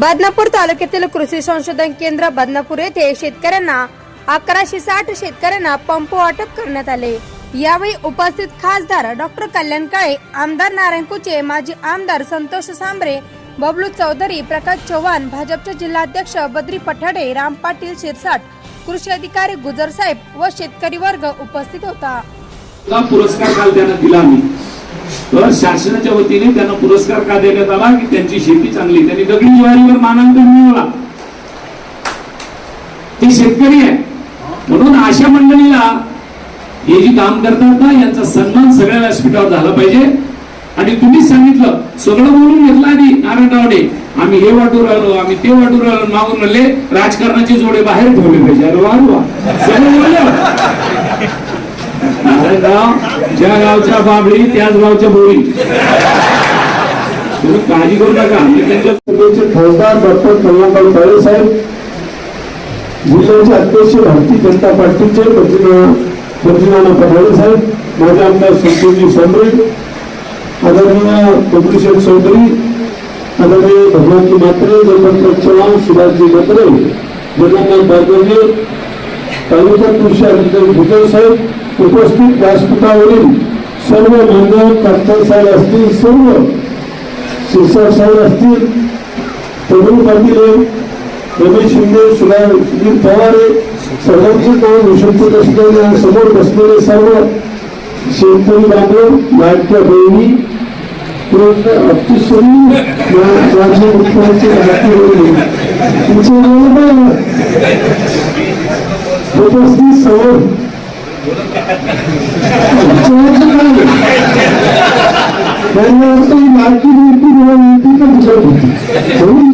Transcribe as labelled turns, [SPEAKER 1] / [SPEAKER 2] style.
[SPEAKER 1] बदनापूर तालुक्यातील कृषी संशोधन केंद्र बदनापूर येथे शेतकऱ्यांना अकराशे साठ शेतकऱ्यांना पंप वाटप करण्यात आले. यावेळी उपस्थित खासदार डॉक्टर कल्याण काळे आमदार नारायण कुचे माजी आमदार संतोष सांबरे बबलू चौधरी प्रकाश चव्हाण भाजपचे जिल्हाध्यक्ष बद्री पठाडे राम पाटील शिरसाट कृषी अधिकारी गुजर साहेब व शेतकरी वर्ग उपस्थित होता.
[SPEAKER 2] पुरस्कार काल त्यांना दिला आम्ही. तर शासनाच्या वतीने त्यांना पुरस्कार का देण्यात आला? की त्यांची शेती चांगली त्यांनी दगडी ज्वारीवर मानांकन मिळवला. ते शेतकरी आहे. म्हणून अशा मंडळीला हे जी काम करतात ना यांचा सन्मान सगळ्या व्यासपीठावर झाला पाहिजे. आणि तुम्हीच सांगितलं सगळं बोलून घेतलं आधी नारायण रावडे. आम्ही हे वाटू राहिलो आम्ही ते वाटू राहिलो मागून म्हणले राजकारणाचे जोडे बाहेर ठेवले पाहिजे. अरे वा. सगळं बोलले. गाव ज्या गावच्या बाबळी त्याच गावच्या बोळी तुम्ही काळजी करू नका. मी त्यांच्या
[SPEAKER 3] सभेचे खासदार डॉक्टर कल्याणराव काळे साहेब जिल्ह्याचे अध्यक्ष भारतीय जनता पार्टीचे बद्रीनाथ पठाळे साहेब माझे आमदार संतोषजी सोमरे आदरणीय बबलूशेठ चौधरी आदरणीय भगवानजी मात्रे जयवंत चव्हाण सुभाषजी मात्रे जगन्नाथ बारगजे तालुका कृषी अधिकारी भुजल साहेब उपस्थित व्यासपीठावरील सर्व मंडळ काटकर साहेब असतील सर्व शिक्षक साहेब असतील प्रभू पाटील रमेश शिंदे सुधा सुधीर पवार सर्वांचे कोण विषमपूत असलेले समोर बसलेले सर्व शेतकरी बांधव लाडक्या बहिणी अतिशय माझे मुख्यमंत्री लाडकी बहिणी तुमचे नाव काय? उपस्थित समोर विचारायचं काय? त्यांना वाटतं ही लाडकी बहीण ती विचारत होती म्हणून